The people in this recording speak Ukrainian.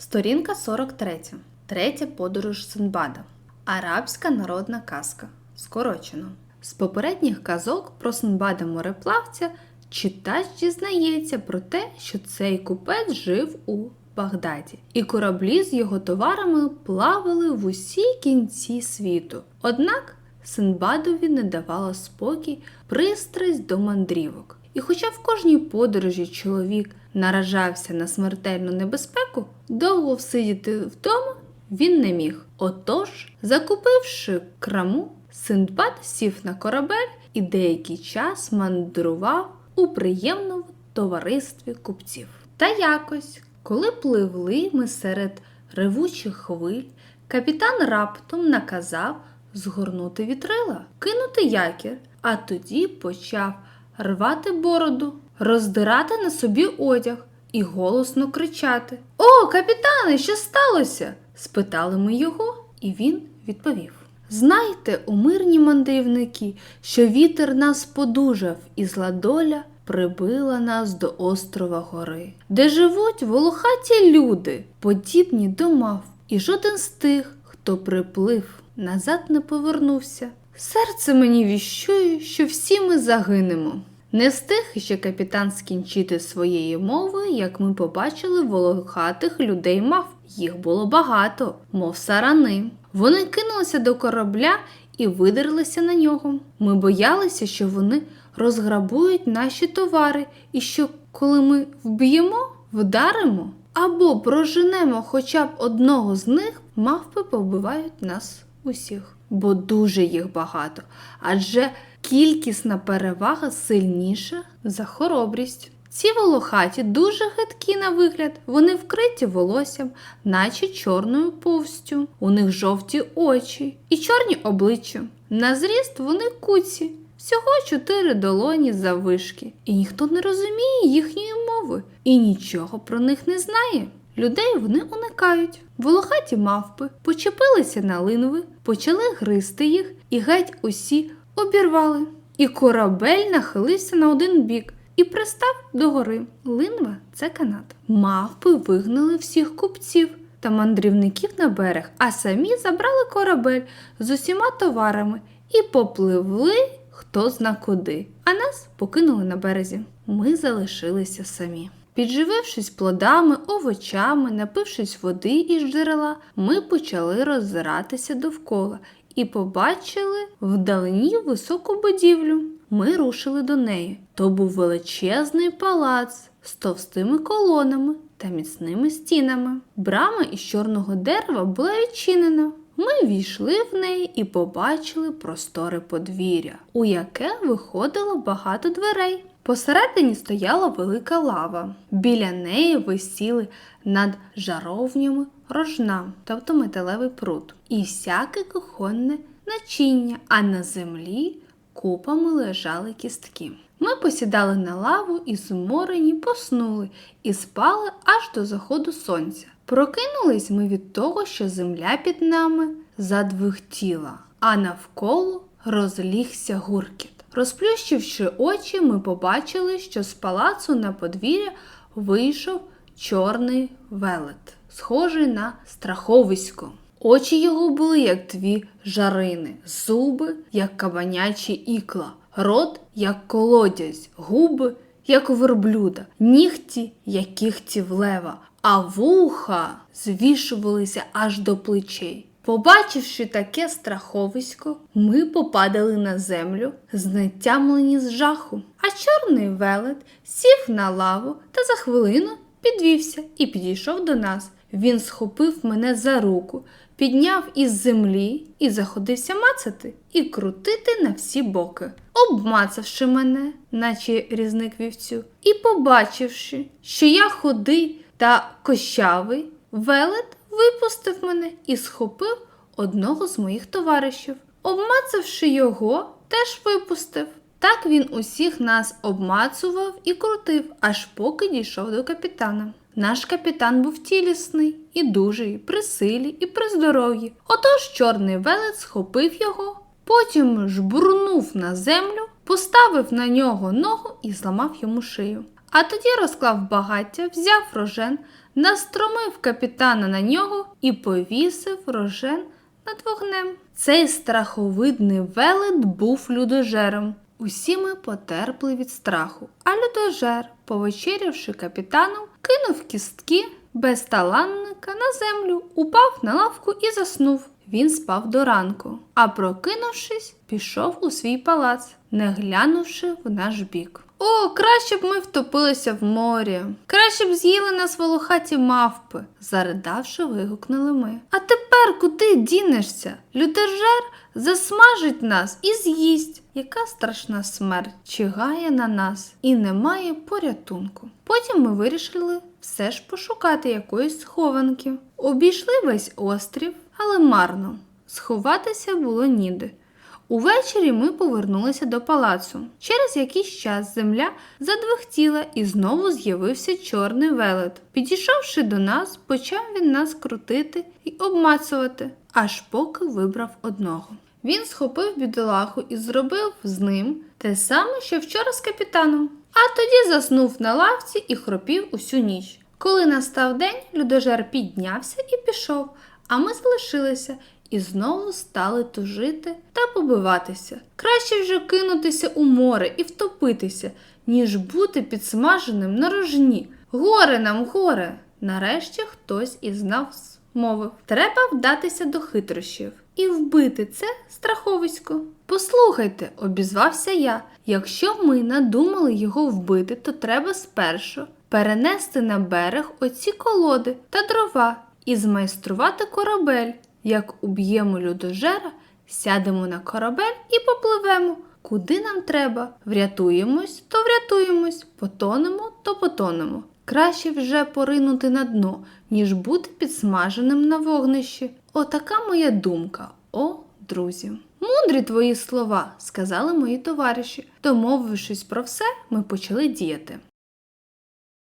Сторінка 43. Третя подорож Синбада. Арабська народна казка. Скорочено. З попередніх казок про Синбада мореплавця читач дізнається про те, що цей купець жив у Багдаді, і кораблі з його товарами плавали в усі кінці світу. Однак Синбадові не давала спокій пристрасть до мандрівок. І хоча в кожній подорожі чоловік наражався на смертельну небезпеку, довго всидіти вдома він не міг. Отож, закупивши краму, Синдбад сів на корабель і деякий час мандрував у приємному товаристві купців. Та якось, коли пливли ми серед ревучих хвиль, капітан раптом наказав згорнути вітрила, кинути якір, а тоді почав рвати бороду, роздирати на собі одяг і голосно кричати: О, капітане, що сталося? спитали ми його, і він відповів. Знайте, у мирні мандрівники, що вітер нас подужав, і зла доля прибила нас до острова гори, де живуть волохаті люди, подібні до мав, і жоден з тих, хто приплив, назад не повернувся. Серце мені віщує, що всі ми загинемо. Не встиг ще капітан скінчити своєї мови, як ми побачили волохатих людей мав. Їх було багато, мов сарани. Вони кинулися до корабля і видерлися на нього. Ми боялися, що вони розграбують наші товари, і що коли ми вб'ємо, вдаримо або проженемо хоча б одного з них, мавпи побивають нас усіх, бо дуже їх багато. Адже кількісна перевага сильніша за хоробрість. Ці волохаті дуже хиткі на вигляд, вони вкриті волоссям, наче чорною повстю. У них жовті очі і чорні обличчя. На зріст вони куці, всього чотири долоні заввишки. І ніхто не розуміє їхньої мови і нічого про них не знає. Людей вони уникають. Волохаті мавпи почепилися на линви, почали гризти їх і геть усі обірвали. І корабель нахилився на один бік і пристав до гори. Линва це канат. Мавпи вигнали всіх купців та мандрівників на берег, а самі забрали корабель з усіма товарами і попливли хто зна куди, а нас покинули на березі. Ми залишилися самі. Підживившись плодами, овочами, напившись води із джерела, ми почали роззиратися довкола і побачили вдалині високу будівлю. Ми рушили до неї. То був величезний палац з товстими колонами та міцними стінами. Брама із чорного дерева була відчинена. Ми війшли в неї і побачили простори подвір'я, у яке виходило багато дверей. Посередині стояла велика лава. Біля неї висіли над жаровнями рожна, тобто металевий пруд, і всяке кухонне начиння, а на землі купами лежали кістки. Ми посідали на лаву і зморені поснули і спали аж до заходу сонця. Прокинулись ми від того, що земля під нами задвихтіла, а навколо розлігся гуркіт. Розплющивши очі, ми побачили, що з палацу на подвір'я вийшов чорний велет, схожий на страховисько. Очі його були, як дві жарини, зуби, як кабанячі ікла, рот, як колодязь, губи, як у верблюда, нігті, як кігтів лева, а вуха звішувалися аж до плечей. Побачивши таке страховисько, ми попадали на землю, знетямлені з жаху. А чорний велет сів на лаву та за хвилину підвівся і підійшов до нас. Він схопив мене за руку, підняв із землі і заходився мацати і крутити на всі боки. Обмацавши мене, наче різник вівцю, і побачивши, що я худий та кощавий, велет випустив мене і схопив одного з моїх товаришів. Обмацавши його, теж випустив. Так він усіх нас обмацував і крутив, аж поки дійшов до капітана. Наш капітан був тілісний і дужий, при силі і при здоров'ї. Отож чорний велет схопив його, потім жбурнув на землю, поставив на нього ногу і зламав йому шию. А тоді розклав багаття, взяв рожен, настромив капітана на нього і повісив рожен над вогнем. Цей страховидний велет був людожером. Усі ми потерпли від страху, а людожер, повечерявши капітаном, кинув кістки без таланника на землю, упав на лавку і заснув. Він спав до ранку, а прокинувшись, пішов у свій палац, не глянувши в наш бік. О, краще б ми втопилися в морі. Краще б з'їли нас волохаті мавпи, заридавши, вигукнули ми. А тепер куди дінешся? Людержер засмажить нас і з'їсть. Яка страшна смерть чигає на нас і немає порятунку. Потім ми вирішили все ж пошукати якоїсь схованки. Обійшли весь острів, але марно. Сховатися було ніде. Увечері ми повернулися до палацу. Через якийсь час земля задвихтіла і знову з'явився чорний велет. Підійшовши до нас, почав він нас крутити і обмацувати, аж поки вибрав одного. Він схопив бідолаху і зробив з ним те саме, що вчора з капітаном. А тоді заснув на лавці і хропів усю ніч. Коли настав день, людожер піднявся і пішов, а ми залишилися і знову стали тужити та побиватися. Краще вже кинутися у море і втопитися, ніж бути підсмаженим на рожні. Горе нам, горе! Нарешті хтось із нас мовив: треба вдатися до хитрощів і вбити це страховисько. Послухайте, обізвався я. Якщо ми надумали його вбити, то треба спершу перенести на берег оці колоди та дрова і змайструвати корабель. Як уб'ємо людожера, сядемо на корабель і попливемо. Куди нам треба? Врятуємось, то врятуємось, потонемо, то потонемо. Краще вже поринути на дно, ніж бути підсмаженим на вогнищі. Отака моя думка, о, друзі. Мудрі твої слова, сказали мої товариші. Домовившись про все, ми почали діяти.